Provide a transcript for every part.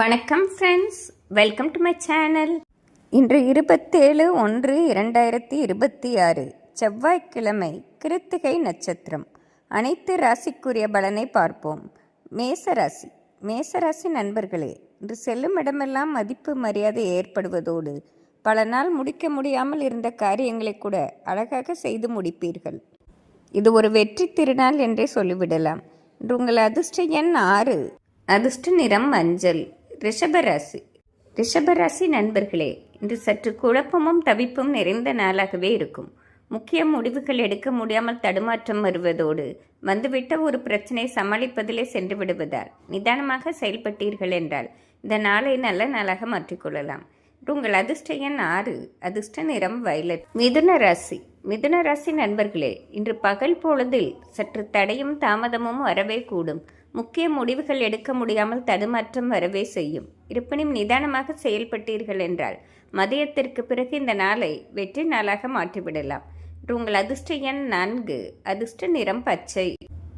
வணக்கம் friends welcome to my channel இன்று இருபத்தேழு ஒன்று இரண்டாயிரத்தி இருபத்தி ஆறு செவ்வாய்க்கிழமை கிருத்திகை நட்சத்திரம். அனைத்து ராசிக்குரிய பலனை பார்ப்போம். மேசராசி மேசராசி நண்பர்களே இன்று செல்லும் இடமெல்லாம் மதிப்பு மரியாதை ஏற்படுவதோடு பல நாள் முடிக்க முடியாமல் இருந்த காரியங்களை கூட அழகாக செய்து முடிப்பீர்கள். இது ஒரு வெற்றி திருநாள் என்றே சொல்லிவிடலாம். இன்று உங்கள் அதிர்ஷ்ட எண் ஆறு. அதிர்ஷ்ட நிறம் மஞ்சள். ரிஷபராசி. ரிஷபராசி நண்பர்களே இன்று சற்று குழப்பமும் தவிப்பும் நிறைந்த நாளாகவே இருக்கும். முக்கிய முடிவுகள் எடுக்க முடியாமல் தடுமாற்றம் வருவதோடு வந்துவிட்ட ஒரு பிரச்சனை சமாளிப்பதிலே சென்று விடுவதால் நிதானமாக செயல்பட்டீர்கள் என்றால் இந்த நாளை நல்ல நாளாக மாற்றிக்கொள்ளலாம் உங்கள் அதிர்ஷ்ட எண் ஆறு அதிர்ஷ்ட நிறம் வயலட். மிதுன ராசி. மிதுன ராசி நண்பர்களே இன்று பகல் பொழுதில் சற்று தடையும் தாமதமும் வரவே கூடும். முக்கிய முடிவுகள் எடுக்க முடியாமல் தடுமாற்றம் வரவே செய்யும். இருப்பினும் நிதானமாக செயல்பட்டீர்கள் என்றால் மதியத்திற்கு பிறகு இந்த நாளை வெற்றி நாளாக மாற்றிவிடலாம். உங்கள் அதிர்ஷ்ட எண் நான்கு அதிர்ஷ்ட நிறம் பச்சை.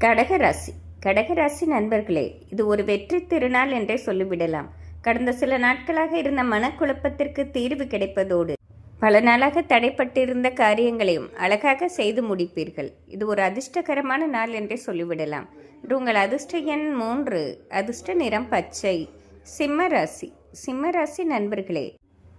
கடகராசி கடகராசி நண்பர்களே இது ஒரு வெற்றி திருநாள் என்றே சொல்லிவிடலாம். கடந்த சில நாட்களாக இருந்த மனக்குழப்பத்திற்கு தீர்வு கிடைப்பதோடு பல நாளாக தடைப்பட்டிருந்த காரியங்களையும் அழகாக செய்து முடிப்பீர்கள். இது ஒரு அதிர்ஷ்டகரமான நாள் என்றே சொல்லிவிடலாம். இன்று உங்கள் அதிர்ஷ்ட எண் மூன்று. அதிர்ஷ்ட நிறம் பச்சை. சிம்ம ராசி. சிம்ம ராசி நண்பர்களே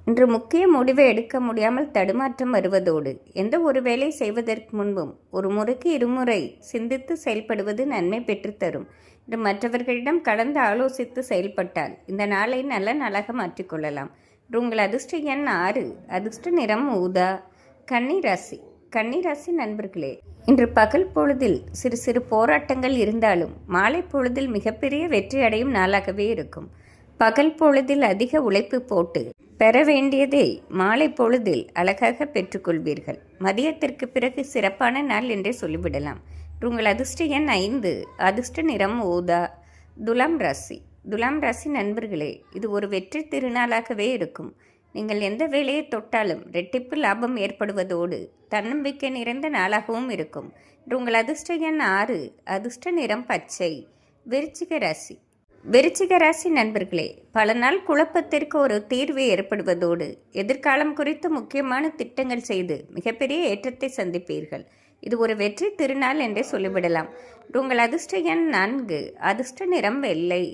இன்று முக்கிய முடிவை எடுக்க முடியாமல் தடுமாற்றம் வருவதோடு எந்த ஒரு வேலை செய்வதற்கு முன்பும் ஒரு முறைக்கு இருமுறை சிந்தித்து செயல்படுவது நன்மை பெற்றுத்தரும் இன்று மற்றவர்களிடம் கலந்து ஆலோசித்து செயல்பட்டால் இந்த நாளை நல்ல நாளாக மாற்றிக்கொள்ளலாம் உங்கள் அதிர்ஷ்ட எண் ஆறு. அதிர்ஷ்ட நிறம் ஊதா. கன்னிராசி கன்னிராசி நண்பர்களே இன்று பகல் பொழுதில் சிறு சிறு போராட்டங்கள் இருந்தாலும் மாலை பொழுதில் மிகப்பெரிய வெற்றி அடையும் நாளாகவே இருக்கும். பகல் பொழுதில் அதிக உழைப்பு போட்டு பெற வேண்டியதை மாலை பொழுதில் அழகாக பெற்றுக்கொள்வீர்கள். மதியத்திற்கு பிறகு சிறப்பான நாள் என்றே சொல்லிவிடலாம். உங்கள் அதிர்ஷ்ட எண் ஐந்து. அதிர்ஷ்ட நிறம் ஊதா. துலாம் ராசி. துலாம் ராசி நண்பர்களே இது ஒரு வெற்றி திருநாளாகவே இருக்கும். நீங்கள் எந்த வேலையை தொட்டாலும் ரெட்டிப்பு லாபம் ஏற்படுவதோடு தன்னம்பிக்கை நிறைந்த நாளாகவும் இருக்கும். உங்கள் அதிர்ஷ்ட எண் ஆறு அதிர்ஷ்ட நிறம் பச்சை. விருச்சிக ராசி. விருச்சிக ராசி நண்பர்களே பல நாள் குழப்பத்திற்கு ஒரு தீர்வு ஏற்படுவதோடு எதிர்காலம் குறித்து முக்கியமான திட்டங்கள் செய்து மிகப்பெரிய ஏற்றத்தை சந்திப்பீர்கள். இது ஒரு வெற்றி திருநாள் என்றே சொல்லிவிடலாம். உங்கள் அதிர்ஷ்ட எண் நான்கு அதிர்ஷ்ட நிறம் வெள்ளை.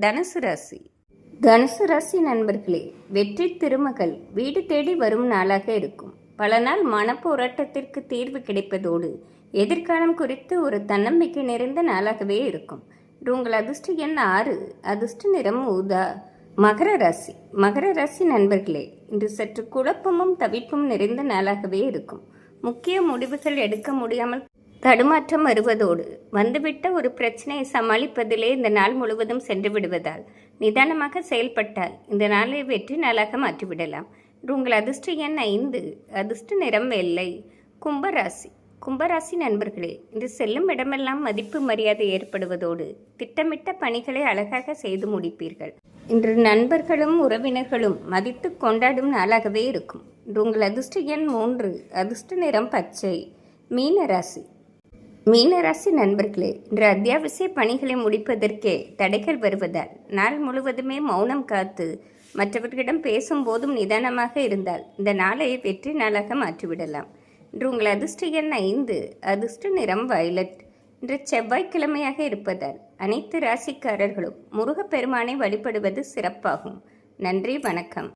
தனுசு ராசி. தனுசு ராசி நண்பர்களே வெற்றி திருமகள் வீடு தேடி வரும் நாளாக இருக்கும். பல நாள் மனப்போராட்டத்திற்கு தீர்வு கிடைப்பதோடு எதிர்காலம் குறித்து ஒரு தன்னம்பிக்கை நிறைந்த நாளாகவே இருக்கும். உங்கள் அதிர்ஷ்ட எண் ஆறு அதிர்ஷ்ட நிறம் ஊதா. மகர ராசி. மகர ராசி நண்பர்களே இன்று சற்று குழப்பமும் தவிப்பும் நிறைந்த நாளாகவே இருக்கும். முக்கிய முடிவுகள் எடுக்க முடியாமல் தடுமாற்றம் வருவதோடு வந்துவிட்ட ஒரு பிரச்சனையை சமாளிப்பதிலே இந்த நாள் முழுவதும் சென்று விடுவதால் நிதானமாக செயல்பட்டால் இந்த நாளை வெற்றி நாளாக மாற்றிவிடலாம். உங்கள் அதிர்ஷ்ட எண் ஐந்து அதிர்ஷ்ட நிறம் வெள்ளை கும்பராசி. கும்பராசி நண்பர்களே இன்று செல்லும் இடமெல்லாம் மதிப்பு மரியாதை ஏற்படுவதோடு திட்டமிட்ட பணிகளை அழகாக செய்து முடிப்பீர்கள். இன்று நண்பர்களும் உறவினர்களும் மதித்து கொண்டாடும் நாளாகவே இருக்கும். உங்கள் அதிர்ஷ்ட எண் மூன்று அதிர்ஷ்ட நிறம் பச்சை மீனராசி மீனராசி நண்பர்களே இன்று அத்தியாவசிய பணிகளை முடிப்பதற்கே தடைகள் வருவதால் நாள் முழுவதுமே மௌனம் காத்து மற்றவர்களிடம் பேசும்போதும் நிதானமாக இருந்தால் இந்த நாளை வெற்றி நாளாக மாற்றிவிடலாம். இன்று உங்கள் அதிர்ஷ்ட எண் ஐந்து அதிர்ஷ்ட நிறம் வயலட். இன்று செவ்வாய்க்கிழமையாக இருப்பதால் அனைத்து ராசிக்காரர்களும் முருகப்பெருமானை வழிபடுவது சிறப்பாகும். நன்றி வணக்கம்.